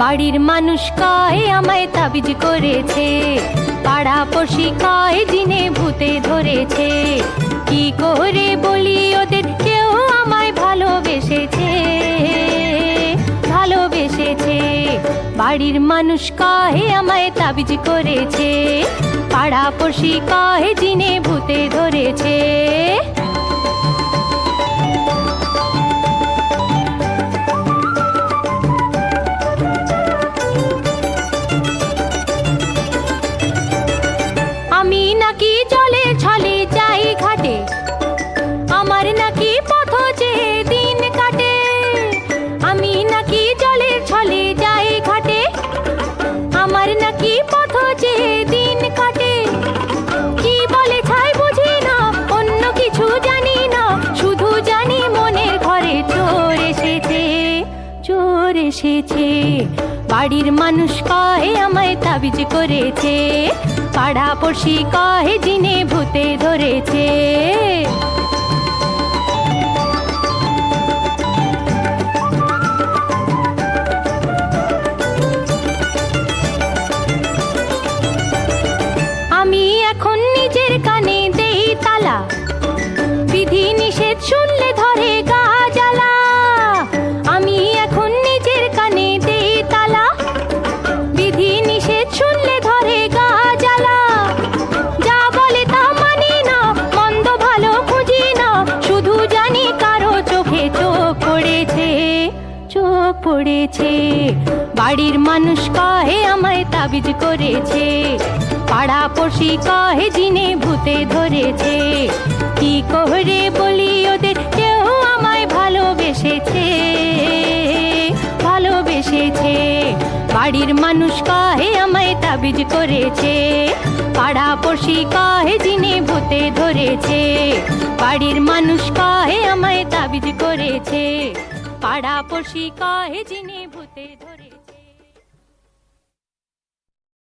বাড়ির মানুষ কয় আমায় তাবিজ করেছে। পাড়া পড়শি কয় জিনে ভূতে ধরেছে। কি করে বাড়ির মানুষ কয় আমায় তাবিজ করেছে। পাড়া পড়শি কয় জিনে ভূতে ধরেছে। আমি নাকি জলে এসেছে। বাড়ির মানুষ কহে আমায় তাবিজ করেছে। পাড়া পড়শি কহে জিনে ভূতে ধরেছে। পড়েছে। বাড়ির মানুষ কহে আমায় তাবিজ করেছে। পাড়া পড়শি কহে জিনে ভূতে ধরেছে। কি করে বলি ওদের কেউ আমায় ভালোবেসেছে? ভালোবেসেছে। বাড়ির মানুষ কহে আমায় তাবিজ করেছে। পাড়া পড়শি কহে জিনে ভূতে ধরেছে। বাড়ির মানুষ কহে আমায় তাবিজ করেছে। পাড়া পড়শি কহে জিনে ভূতে ধরে।